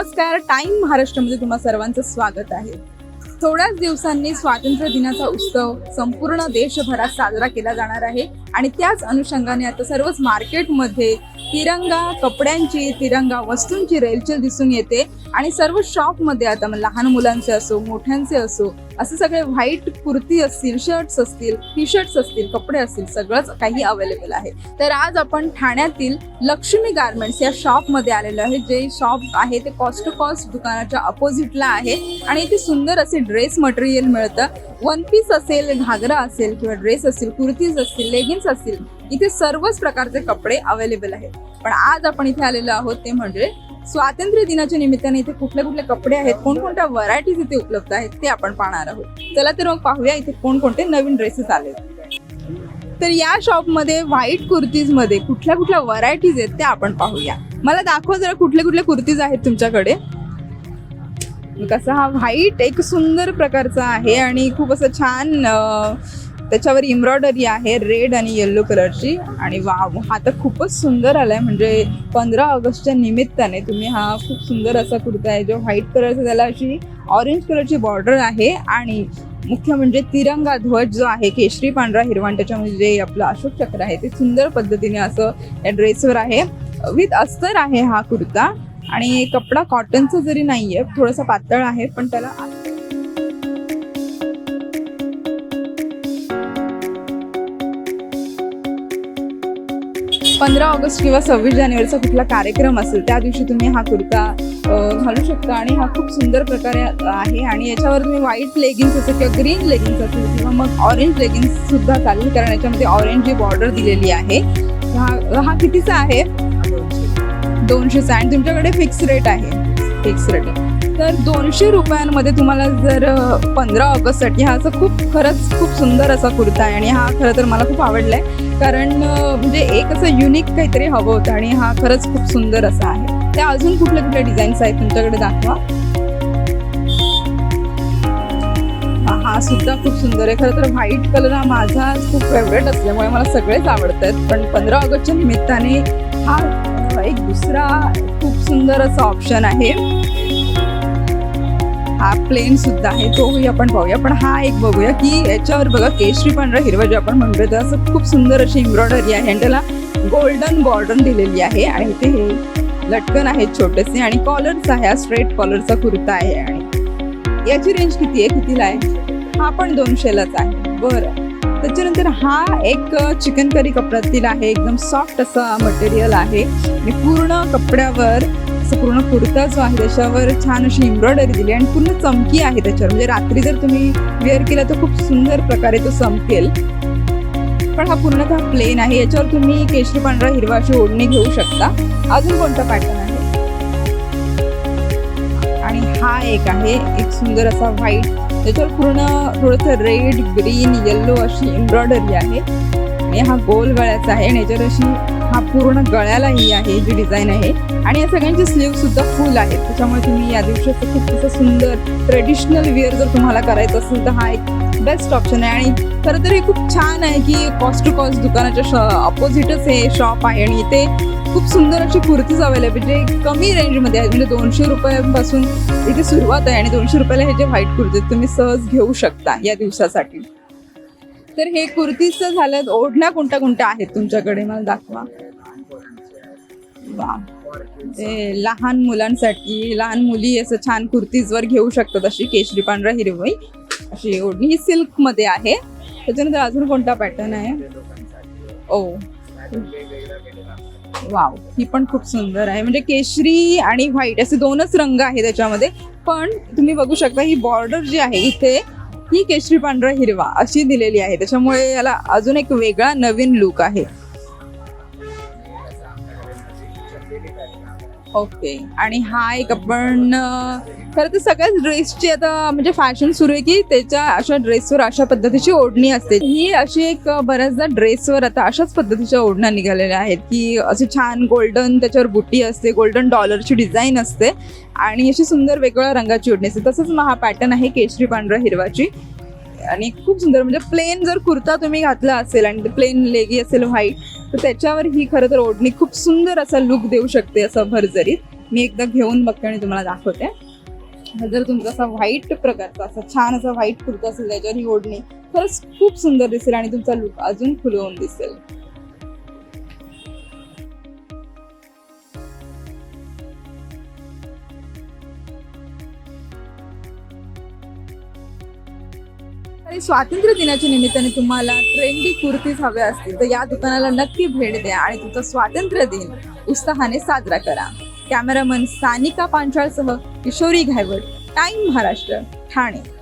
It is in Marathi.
नमस्कार. टाइम महाराष्ट्रामध्ये तुम्हा सर्वांचं स्वागत आहे. थोड्याच दिवसांनी स्वातंत्र्य दिनाचा उत्सव संपूर्ण देशभरात साजरा केला जाणार आहे. आणि त्याच अनुषंगाने आता सर्वच मार्केटमध्ये तिरंगा कपड्यांची तिरंगा वस्तूंची रेलचेल दिसून येते. आणि सर्व शॉपमध्ये आता लहान मुलांचे असो मोठ्यांचे असो असे सगळे व्हाईट कुर्ती असतील शर्ट्स असतील टी शर्ट्स असतील कपडे असतील सगळंच काही अवेलेबल आहे. तर आज आपण ठाण्यातील लक्ष्मी गार्मेंट्स या शॉपमध्ये आलेलो आहे. जे शॉप आहे ते कॉस्ट टू कॉस्ट दुकानाच्या अपोजिटला आहे. आणि इथे सुंदर असे ड्रेस मटेरियल मिळतं. वन पीस असेल घागरा असेल किंवा ड्रेस असतील कुर्तीज असतील लेगिन्स असतील इथे सर्वच प्रकारचे कपडे अवेलेबल आहेत. पण आज आपण इथे आलेलो आहोत ते म्हणजे स्वातंत्र्य दिनाच्या निमित्ताने इथे कुठले कुठले कपडे आहेत कोणकोणत्या व्हरायटीज इथे उपलब्ध आहेत ते आपण पाहणार आहोत. चला तर मग पाहूया इथे कोणकोणते नवीन ड्रेसेस आले तर या शॉपमध्ये व्हाईट कुर्तीजमध्ये कुठल्या कुठल्या व्हरायटीज आहेत त्या आपण पाहूया. मला दाखवा जरा कुठले कुठले कुर्तीज आहेत तुमच्याकडे. कसा हा व्हाईट एक सुंदर प्रकारचा आहे आणि खूप असं छान त्याच्यावर एम्ब्रॉयडरी आहे रेड आणि येल्लो कलरची आणि वाव हा तर खूपच सुंदर आलाय. म्हणजे पंधरा ऑगस्टच्या निमित्ताने तुम्ही हा खूप सुंदर असा कुर्ता आहे जो व्हाईट कलरचा त्याला अशी ऑरेंज कलरची बॉर्डर आहे. आणि मुख्य म्हणजे तिरंगा ध्वज जो आहे केशरी पांढरा हिरवा त्याच्यामध्ये जे आपलं अशोक चक्र आहे ते सुंदर पद्धतीने असं या ड्रेसवर आहे. विथ अस्तर आहे हा कुर्ता. आणि कपडा कॉटनचा जरी नाही आहे थोडासा पातळ आहे पण त्याला पंधरा ऑगस्ट किंवा सव्वीस जानेवारीचा कुठला कार्यक्रम असेल त्या दिवशी तुम्ही हा कुर्ता घालू शकता आणि हा खूप सुंदर प्रकारे आहे. आणि याच्यावर तुम्ही व्हाईट लेगिन्स असेल किंवा ग्रीन लेगिन्स असेल किंवा मग ऑरेंज लेगिन्स सुद्धा चालेल कारण याच्यामध्ये ऑरेंज जी बॉर्डर दिलेली आहे हा हा कितीचा आहे? दोनशेचा आणि तुमच्याकडे फिक्स रेट आहे. फिक्स रेट तर दोनशे रुपयांमध्ये तुम्हाला जर पंधरा ऑगस्टसाठी हा असं खूप खरंच खूप सुंदर असा कुर्ता आहे आणि हा खरं तर मला खूप आवडलाय. कारण म्हणजे एक असं युनिक काहीतरी हवं होतं आणि हा खरंच खूप सुंदर असा आहे. त्या अजून कुठल्या कुठल्या डिझाईन्स आहेत तुमच्याकडे दाखवा. हा- सुद्धा खूप सुंदर आहे. खरं तर व्हाईट कलर हा माझा खूप फेवरेट असल्यामुळे मला सगळेच आवडत आहेत पण पंधरा ऑगस्टच्या निमित्ताने हा एक दुसरा खूप सुंदर असा ऑप्शन आहे. हा प्लेन सुद्धा आहे तोही आपण पाहूया. पण हा एक बघूया की याच्यावर बघा केशरी पांढरा हिरवा जे आपण म्हणतोय तर असं खूप सुंदर अशी एम्ब्रॉयडरी आहे. आणि त्याला गोल्डन बॉर्डर दिलेली आहे. आणि इथे हे लटकन आहेत छोटेसे. आणि कॉलर्स आहे हा स्ट्रेट कॉलरचा कुर्ता आहे. आणि याची रेंज किती आहे? कितीला आहे? हा पण दोनशेलाच आहे. बरं. त्याच्यानंतर हा एक चिकन करी कपड्यातील आहे. एकदम सॉफ्ट असा मटेरियल आहे. आणि पूर्ण कपड्यावर असं पूर्ण कुर्ता जो आहे त्याच्यावर छान अशी एम्ब्रॉयडरी दिली आणि पूर्ण चमकी आहे त्याच्यावर. म्हणजे रात्री जर तुम्ही वेअर केला तर खूप सुंदर प्रकारे तो चमकेल. पण हा पूर्णतः प्लेन आहे. याच्यावर तुम्ही केशरी पांढरा हिरवा अशी ओढणी घेऊ शकता. अजून कोणता पॅटर्न आहे? आणि हा एक आहे एक सुंदर असा व्हाईट त्याच्यावर पूर्ण थोडंसं रेड ग्रीन येल्लो अशी एम्ब्रॉयडरी आहे. आणि हा गोल गळ्याचा आहे आणि याच्यावर अशी हा पूर्ण गळ्याला ही आहे जी डिझाईन आहे. आणि या सगळ्यांचे स्लीव सुद्धा फुल आहेत. त्याच्यामुळे तुम्ही या दिवशी खूप तसं सुंदर ट्रेडिशनल वेअर जर तुम्हाला करायचं असेल तर हा एक बेस्ट ऑप्शन आहे. आणि खरं तर हे खूप छान आहे की कॉस्ट टू कॉस्ट दुकानाच्या अपोजिटच हे शॉप आहे. आणि इथे खूप सुंदर अशी कुर्तीज अवेलेबल जे कमी रेंजमध्ये आहेत. म्हणजे दोनशे रुपयापासून इथे सुरुवात आहे. आणि दोनशे रुपयाला हे जे व्हाईट कुर्ती आहेत, तुम्ही सहज घेऊ शकता या दिवसासाठी. तर हे कुर्तीचं झालं ओढण्या कोणत्या कोणत्या आहेत तुमच्याकडे? मला दाखवा. वा. ते लहान मुलांसाठी लहान मुली असं छान कुर्तीजवर घेऊ शकतात अशी केशरी पांढरा हिरवई अशी ओढणी. ही सिल्कमध्ये आहे. त्याच्यानंतर अजून कोणता पॅटर्न आहे? ओ. वाव. ही पण खूप सुंदर आहे. म्हणजे केशरी आणि व्हाईट असे दोनच रंग आहे त्याच्यामध्ये. पण तुम्ही बघू शकता ही बॉर्डर जी आहे इथे ही केशरी पांढरा हिरवा अशी दिलेली आहे. त्याच्यामुळे याला अजून एक वेगळा नवीन लुक आहे. ओके. आणि हा एक आपण खरं तर सगळ्याच ड्रेसची आता म्हणजे फॅशन सुरू आहे की त्याच्या अशा ड्रेसवर अशा पद्धतीची ओढणी असते. ही अशी एक बऱ्याचदा ड्रेसवर आता अशाच पद्धतीच्या ओढण्या निघालेल्या आहेत की असे छान गोल्डन त्याच्यावर बुटी असते गोल्डन डॉलरची डिझाईन असते आणि अशी सुंदर वेगवेगळ्या रंगाची ओढणी असते. तसंच मग हा पॅटर्न आहे केशरी पांढरा हिरवाची. आणि खूप सुंदर म्हणजे प्लेन जर कुर्ता तुम्ही घातला असेल आणि प्लेन लेगी असेल व्हाईट तर त्याच्यावर ही खरं तर ओढणी खूप सुंदर असा लुक देऊ शकते असं भरजरीत मी एकदा घेऊन बघते आणि तुम्हाला दाखवते. जर तुमचा असा व्हाईट प्रकारचा असा छान असा व्हाईट कुर्ता असेल त्याच्यावर ही ओढणी खरंच खूप सुंदर दिसेल आणि तुमचा लुक अजून खुलवून दिसेल. स्वातंत्र्य दिनाच्या निमित्ताने तुम्हाला ट्रेंडी कुर्तीज हव्या असतील तर या दुकानाला नक्की भेट द्या आणि तुमचा स्वातंत्र्य दिन उत्साहाने साजरा करा. कॅमेरामन सानिका पांचाळसह किशोरी घायवट टाइम महाराष्ट्र ठाणे.